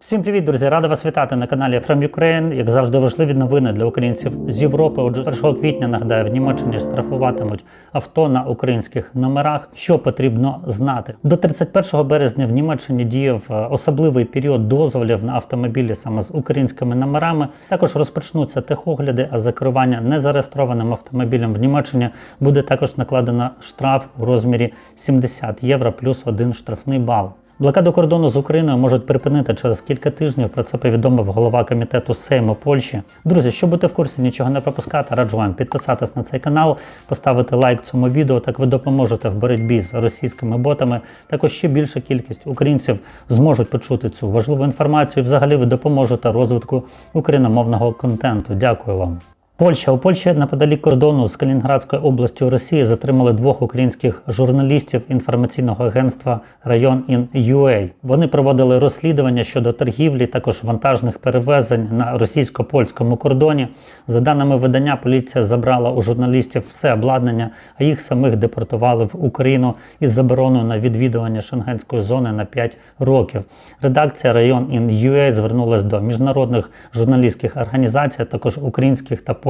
Всім привіт, друзі! Рада вас вітати на каналі From Ukraine. Як завжди, важливі новини для українців з Європи. Отже, 1 квітня нагадаю, в Німеччині штрафуватимуть авто на українських номерах. Що потрібно знати до 31 березня в Німеччині діяв е, особливий період дозволів на автомобілі саме з українськими номерами. Також розпочнуться техогляди, а за керування незареєстрованим автомобілем в Німеччині буде також накладено штраф у розмірі 70 євро плюс один штрафний бал. Блокаду кордону з Україною можуть припинити через кілька тижнів. Про це повідомив голова комітету Сейму Польщі. Друзі, щоб бути в курсі, нічого не пропускати, раджу вам підписатись на цей канал, поставити лайк цьому відео. Так ви допоможете в боротьбі з російськими ботами. Також ще більша кількість українців зможуть почути цю важливу інформацію. І взагалі ви допоможете розвитку україномовного контенту. Дякую вам. Польща у Польщі неподалік кордону з Калінінградською областю Росії затримали двох українських журналістів інформаційного агентства Район Ін UA. Вони проводили розслідування щодо торгівлі, також вантажних перевезень на російсько-польському кордоні. За даними видання, поліція забрала у журналістів все обладнання, а їх самих депортували в Україну із забороною на відвідування шенгенської зони на 5 років. Редакція Район Ін UA звернулася до міжнародних журналістських організацій, а також українських та польських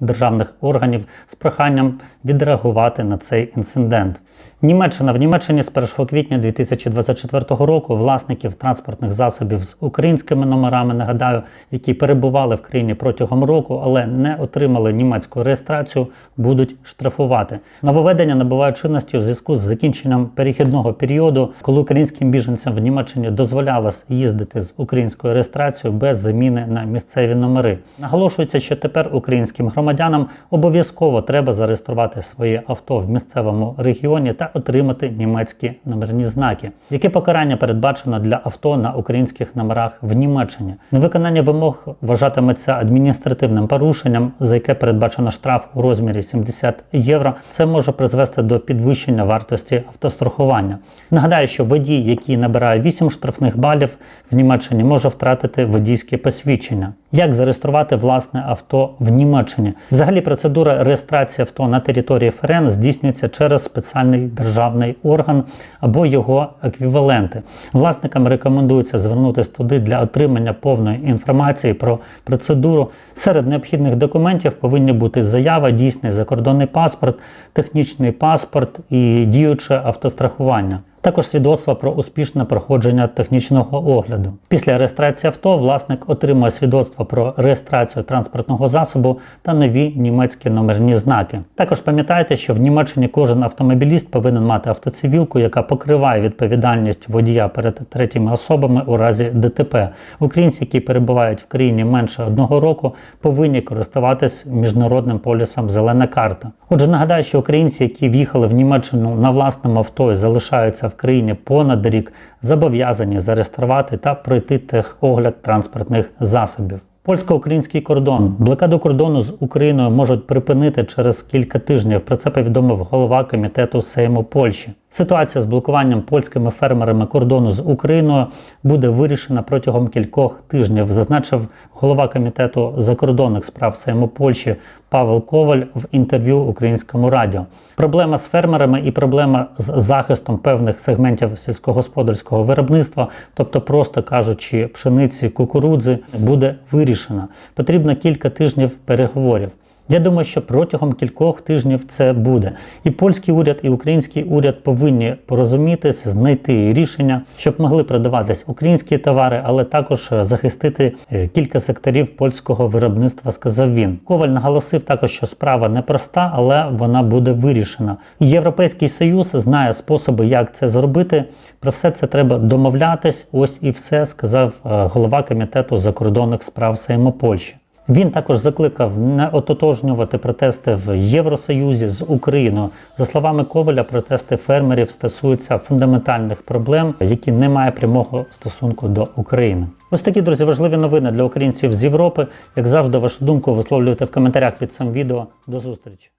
державних органів з проханням відреагувати на цей інцидент. Німеччина в Німеччині з 1 квітня 2024 року власників транспортних засобів з українськими номерами, нагадаю, які перебували в країні протягом року, але не отримали німецьку реєстрацію, будуть штрафувати. Нововведення набувають чинності у зв'язку з закінченням перехідного періоду, коли українським біженцям в Німеччині дозволялось їздити з українською реєстрацією без заміни на місцеві номери. Наголошується, що тепер українським громадянам обов'язково треба зареєструвати своє авто в місцевому регіоні та отримати німецькі номерні знаки. Яке покарання передбачено для авто на українських номерах в Німеччині? Невиконання вимог вважатиметься адміністративним порушенням, за яке передбачено штраф у розмірі 70 євро. Це може призвести до підвищення вартості автострахування. Нагадаю, що водій, який набирає 8 штрафних балів в Німеччині, може втратити водійське посвідчення. Як зареєструвати власне авто в Німеччині? Взагалі, процедура реєстрації авто на території ФРН здійснюється через спеціальний державний орган або його еквіваленти. Власникам рекомендується звернутися туди для отримання повної інформації про процедуру. Серед необхідних документів повинні бути заява, дійсний закордонний паспорт, технічний паспорт і діюче автострахування. Також свідоцтво про успішне проходження технічного огляду. Після реєстрації авто власник отримує свідоцтво про реєстрацію транспортного засобу та нові німецькі номерні знаки. Також пам'ятайте, що в Німеччині кожен автомобіліст повинен мати автоцивілку, яка покриває відповідальність водія перед третіми особами у разі ДТП. Українці, які перебувають в країні менше одного року, повинні користуватись міжнародним полісом Зелена карта. Отже, нагадаю, що українці, які в'їхали в Німеччину на власному авто і залишаються в країні понад рік, зобов'язані зареєструвати та пройти техогляд транспортних засобів. Польсько-український кордон блокаду кордону з Україною можуть припинити через кілька тижнів. Про це повідомив голова комітету Сейму Польщі. Ситуація з блокуванням польськими фермерами кордону з Україною буде вирішена протягом кількох тижнів, зазначив голова комітету закордонних справ Сейму Польщі Павел Коваль в інтерв'ю українському радіо. Проблема з фермерами і проблема з захистом певних сегментів сільськогосподарського виробництва, тобто, просто кажучи, пшениці, кукурудзи, буде вирішена. Потрібно кілька тижнів переговорів. Я думаю, що протягом кількох тижнів це буде. І польський уряд, і український уряд повинні порозумітися, знайти рішення, щоб могли продаватись українські товари, але також захистити е, кілька секторів польського виробництва. Сказав він. Коваль наголосив також, що справа непроста, але вона буде вирішена. Європейський союз знає способи, як це зробити. Про все це треба домовлятись. Ось і все сказав е, голова комітету закордонних справ Сейму Польщі. Він також закликав не ототожнювати протести в Євросоюзі з Україною. За словами Коваля, протести фермерів стосуються фундаментальних проблем, які не мають прямого стосунку до України. Ось такі друзі важливі новини для українців з Європи. Як завжди, вашу думку висловлюйте в коментарях під цим відео. До зустрічі.